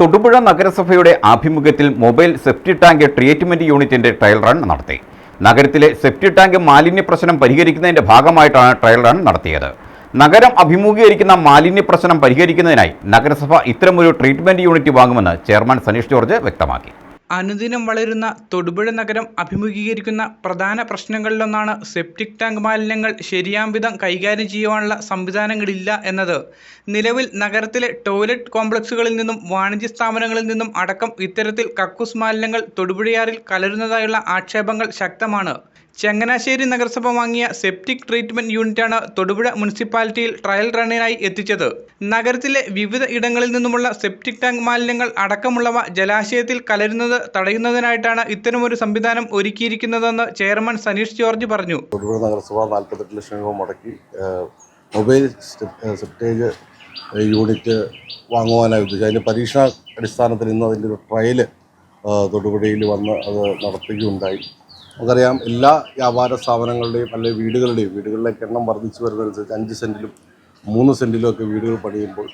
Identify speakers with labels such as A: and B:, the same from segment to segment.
A: തൊടുപുഴ നഗരസഭയുടെ ആഭിമുഖ്യത്തിൽ mobile septic tank treatment യൂണിറ്റിന്റെ ട്രയൽ റൺ നടത്തി. നഗരത്തിലെ സെപ്റ്റി ടാങ്ക് മാലിന്യ പ്രശ്നം പരിഹരിക്കുന്നതിന്റെ ഭാഗമായിട്ടാണ് ട്രയൽ റൺ നടത്തിയത്. നഗരം അഭിമുഖീകരിക്കുന്ന മാലിന്യ പ്രശ്നം പരിഹരിക്കുന്നതിനായി നഗരസഭ ഇത്തരമൊരു ട്രീറ്റ്മെന്റ് യൂണിറ്റ് വാങ്ങുമെന്ന് ചെയർമാൻ സനീഷ് ജോർജ് വ്യക്തമാക്കി.
B: അനുദിനം വളരുന്ന തൊടുപുഴ നഗരം അഭിമുഖീകരിക്കുന്ന പ്രധാന പ്രശ്നങ്ങളിലൊന്നാണ് സെപ്റ്റിക് ടാങ്ക് മാലിന്യങ്ങൾ ശരിയാംവിധം കൈകാര്യം ചെയ്യുവാനുള്ള സംവിധാനങ്ങളില്ല എന്നത്. നിലവിൽ നഗരത്തിലെ ടോയ്ലറ്റ് കോംപ്ലക്സുകളിൽ നിന്നും വാണിജ്യ സ്ഥാപനങ്ങളിൽ നിന്നും അടക്കം ഇത്തരത്തിൽ കക്കൂസ് മാലിന്യങ്ങൾ തൊടുപുഴയാറിൽ കലരുന്നതായുള്ള ആക്ഷേപങ്ങൾ ശക്തമാണ്. ചങ്ങനാശ്ശേരി നഗരസഭ വാങ്ങിയ സെപ്റ്റിക് ട്രീറ്റ്മെന്റ് യൂണിറ്റാണ് തൊടുപുഴ മുനിസിപ്പാലിറ്റിയിൽ ട്രയൽ റണ്ണിനായി എത്തിച്ചത്. നഗരത്തിലെ വിവിധ ഇടങ്ങളിൽ നിന്നുമുള്ള സെപ്റ്റിക് ടാങ്ക് മാലിന്യങ്ങൾ അടക്കമുള്ളവ ജലാശയത്തിൽ കലരുന്നത് തടയുന്നതിനായിട്ടാണ് ഇത്തരമൊരു സംവിധാനം ഒരുക്കിയിരിക്കുന്നതെന്ന് ചെയർമാൻ സനീഷ് ജോർജ് പറഞ്ഞു.
C: തൊടുപുഴ നഗരസഭ നാൽപ്പത്തെട്ട് ലക്ഷം രൂപ മുടക്കി മൊബൈൽ സെപ്റ്റേജ് യൂണിറ്റ് വാങ്ങുവാനായി ഉദ്ദേശിച്ചു. അതിന്റെ പരീക്ഷണ അടിസ്ഥാനത്തിൽ ഇന്ന് അതിന്റെ ഒരു ട്രയൽ തൊടുപുഴയിൽ വന്ന് അത് നടത്തുകയുണ്ടായി. നമുക്കറിയാം എല്ലാ വ്യാപാര സ്ഥാപനങ്ങളുടെയും അല്ലെങ്കിൽ വീടുകളുടെയും വീടുകളിലേക്ക് എണ്ണം വർദ്ധിച്ചു വരുന്നതനുസരിച്ച് അഞ്ച് സെന്റിലും മൂന്ന് സെന്റിലും ഒക്കെ വീടുകൾ പണിയുമ്പോൾ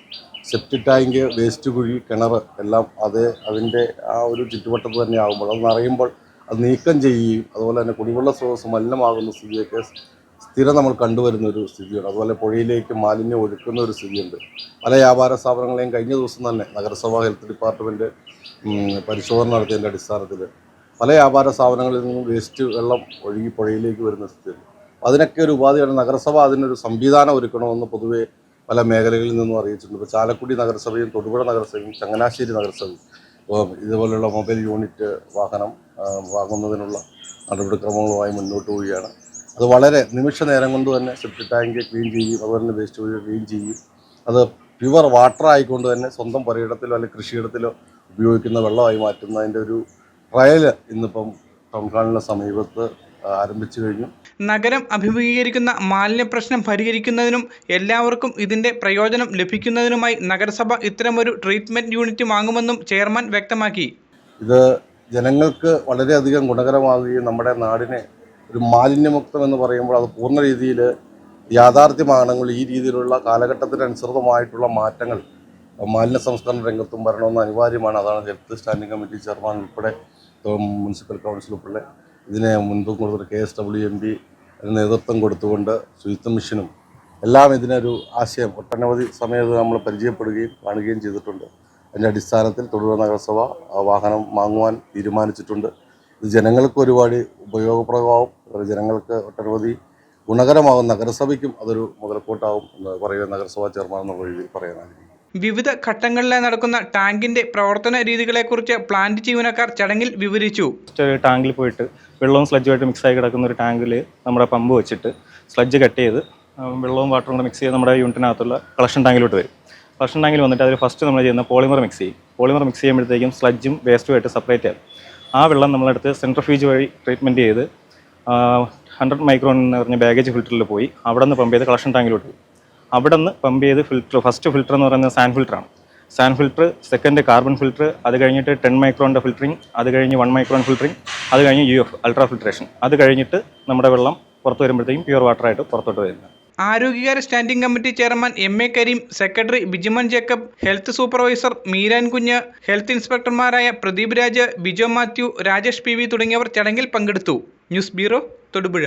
C: സെപ്റ്റി ടാങ്ക് വേസ്റ്റ് കുഴി കിണർ എല്ലാം അത് അതിന്റെ ആ ഒരു ചുറ്റുവട്ടത്ത് തന്നെ ആകുമ്പോൾ അത് നിറയുമ്പോൾ അത് നീക്കം ചെയ്യുകയും അതുപോലെ തന്നെ കുടിവെള്ള സ്രോതസ് മലിനമാകുന്ന സ്ഥിതിയൊക്കെ സ്ഥിരം നമ്മൾ കണ്ടുവരുന്ന ഒരു സ്ഥിതിയുണ്ട്. അതുപോലെ പുഴയിലേക്ക് മാലിന്യം ഒഴുക്കുന്ന ഒരു സ്ഥിതിയുണ്ട്. പല വ്യാപാര സ്ഥാപനങ്ങളെയും കഴിഞ്ഞ ദിവസം തന്നെ നഗരസഭാ ഹെൽത്ത് ഡിപ്പാർട്ട്മെന്റ് പരിശോധന നടത്തിയതിന്റെ അടിസ്ഥാനത്തിൽ പല വ്യാപാര സ്ഥാപനങ്ങളിൽ നിന്നും വേസ്റ്റ് വെള്ളം ഒഴുകി പുഴയിലേക്ക് വരുന്ന സ്ഥിതി അതിനൊക്കെ ഒരു ഉപാധിയാണ് നഗരസഭ അതിനൊരു സംവിധാനം ഒരുക്കണമെന്ന് പൊതുവേ പല മേഖലകളിൽ നിന്നും അറിയിച്ചിട്ടുണ്ട്. ഇപ്പോൾ ചാലക്കുടി നഗരസഭയും തൊടുപുഴ നഗരസഭയും ചങ്ങനാശ്ശേരി നഗരസഭയും ഇപ്പോൾ ഇതുപോലുള്ള മൊബൈൽ യൂണിറ്റ് വാഹനം വാങ്ങുന്നതിനുള്ള നടപടിക്രമങ്ങളുമായി മുന്നോട്ട് പോവുകയാണ്. അത് വളരെ നിമിഷ നേരം കൊണ്ട് തന്നെ സെപ്റ്റി ടാങ്ക് ക്ലീൻ ചെയ്യും അതുപോലെ തന്നെ വേസ്റ്റ് കുഴി ക്ലീൻ ചെയ്യും. അത് പ്യുവർ വാട്ടർ ആയിക്കൊണ്ട് തന്നെ സ്വന്തം പുരയിടത്തിലോ അല്ലെങ്കിൽ കൃഷിയിടത്തിലോ ഉപയോഗിക്കുന്ന വെള്ളമായി മാറ്റുന്നതിന്റെ ഒരു ട്രയൽ ഇന്നിപ്പം ടൗൺ ഹാളിന്റെ സമീപത്ത് ആരംഭിച്ചു കഴിഞ്ഞു.
B: നഗരം അഭിമുഖീകരിക്കുന്ന മാലിന്യ പ്രശ്നം പരിഹരിക്കുന്നതിനും എല്ലാവർക്കും ഇതിന്റെ പ്രയോജനം ലഭിക്കുന്നതിനുമായി നഗരസഭ ഇത്തരമൊരു ട്രീറ്റ്മെന്റ് യൂണിറ്റ് വാങ്ങുമെന്നും ചെയർമാൻ വ്യക്തമാക്കി.
C: ഇത് ജനങ്ങൾക്ക് വളരെയധികം ഗുണകരമാവുകയും നമ്മുടെ നാടിനെ ഒരു മാലിന്യമുക്തം എന്ന് പറയുമ്പോൾ അത് പൂർണ രീതിയിൽ യാഥാർത്ഥ്യമാണെങ്കിൽ ഈ രീതിയിലുള്ള കാലഘട്ടത്തിനനുസൃതമായിട്ടുള്ള മാറ്റങ്ങൾ മാലിന്യ സംസ്കരണ രംഗത്തും വരണമെന്ന് അനിവാര്യമാണ്. അതാണ് ഹെൽത്ത് സ്റ്റാൻഡിംഗ് കമ്മിറ്റി ചെയർമാൻ ഉൾപ്പെടെ ഉം, മുനിസിപ്പൽ കൗൺസിൽ ഉൾപ്പെടെ ഇതിനെ മുൻപ് കൊടുത്ത K S W M P നേതൃത്വം കൊടുത്തുകൊണ്ട് ശുചിത്വ മിഷനും എല്ലാം ഇതിനൊരു ആശയം ഒട്ടനവധി സമയത്ത് നമ്മൾ പരിചയപ്പെടുകയും കാണുകയും ചെയ്തിട്ടുണ്ട്. അതിന്റെ അടിസ്ഥാനത്തിൽ തൊടുപുഴ നഗരസഭ വാഹനം വാങ്ങുവാൻ തീരുമാനിച്ചിട്ടുണ്ട്. ഇത് ജനങ്ങൾക്ക് ഒരുപാട് ഉപയോഗപ്രദമാവും ജനങ്ങൾക്ക് ഒട്ടനവധി ഗുണകരമാകും. നഗരസഭയ്ക്കും അതൊരു മുതൽക്കൂട്ടാവും എന്ന് പറയുക നഗരസഭാ ചെയർമാൻ എന്നുള്ള രീതിയിൽ പറയാൻ ആഗ്രഹിക്കുന്നു.
B: വിവിധ ഘട്ടങ്ങളിലായി നടക്കുന്ന ടാങ്കിന്റെ പ്രവർത്തന രീതികളെക്കുറിച്ച് പ്ലാന്റ് ജീവനക്കാർ ചടങ്ങിൽ വിവരിച്ചു.
D: ടാങ്കിൽ പോയിട്ട് വെള്ളവും സ്ലജ്ജുമായിട്ട് മിക്സ് ആയി കിടക്കുന്ന ഒരു ടാങ്കിൽ നമ്മുടെ പമ്പ് വെച്ചിട്ട് സ്ലഡ്ജ് കട്ട് ചെയ്ത് വെള്ളവും വാട്ടറും കൂടെ മിക്സ് ചെയ്ത് നമ്മുടെ യൂണിറ്റിനകത്തുള്ള കളക്ഷൻ ടാങ്കിലോട്ട് വരും. കളക്ഷൻ ടാങ്കിൽ വന്നിട്ട് അതിൽ ഫസ്റ്റ് നമ്മൾ ചെയ്യുന്ന പോളിമർ മിക്സ് ചെയ്യും. പോളിമർ മിക്സ് ചെയ്യുമ്പോഴത്തേക്കും സ്ലഡ്ജും വേസ്റ്റുമായിട്ട് സെപ്പറേറ്റ് ആകും ആ വെള്ളം നമ്മളെടുത്ത് സെൻട്രഫ്യൂജ് വഴി ട്രീറ്റ്മെന്റ് ചെയ്ത് ഹൺഡ്രഡ് മൈക്രോൺ എന്ന് പറഞ്ഞ ബാഗേജ് ഫിൽറ്ററിൽ പോയി അവിടെ നിന്ന് പമ്പ് ചെയ്ത് കളക്ഷൻ ടാങ്കിലോട്ട് പോയി അവിടെ നിന്ന് പമ്പ് ചെയ്ത് ഫിൽറ്റർ ഫസ്റ്റ് ഫിൽറ്റർ എന്ന് പറയുന്നത് sand ഫിൽറ്ററാണ് sand filter second carbon filter അത് കഴിഞ്ഞിട്ട് ടെൻ മൈക്രോണിന്റെ ഫിൽറ്ററിങ് അത് കഴിഞ്ഞ് വൺ മൈക്രോൺ ഫിൽറ്ററിങ് അത് കഴിഞ്ഞ് യു എഫ് അൾട്രാ ഫിൽട്രേഷൻ അത് കഴിഞ്ഞിട്ട് നമ്മുടെ വെള്ളം പുറത്ത് വരുമ്പോഴത്തേക്കും പ്യുവർ വാട്ടർ ആയിട്ട് പുറത്തോട്ട് വരുന്നത്.
B: ആരോഗ്യകാര്യ standing committee chairman M A Kareem secretary Bijiman Jacob health supervisor Meeran Kunju health ഇൻസ്പെക്ടർമാരായ Pradeep Raj Bijo Mathew Rajesh P തുടങ്ങിയവർ ചടങ്ങിൽ പങ്കെടുത്തു. News bureau Thodupuzha.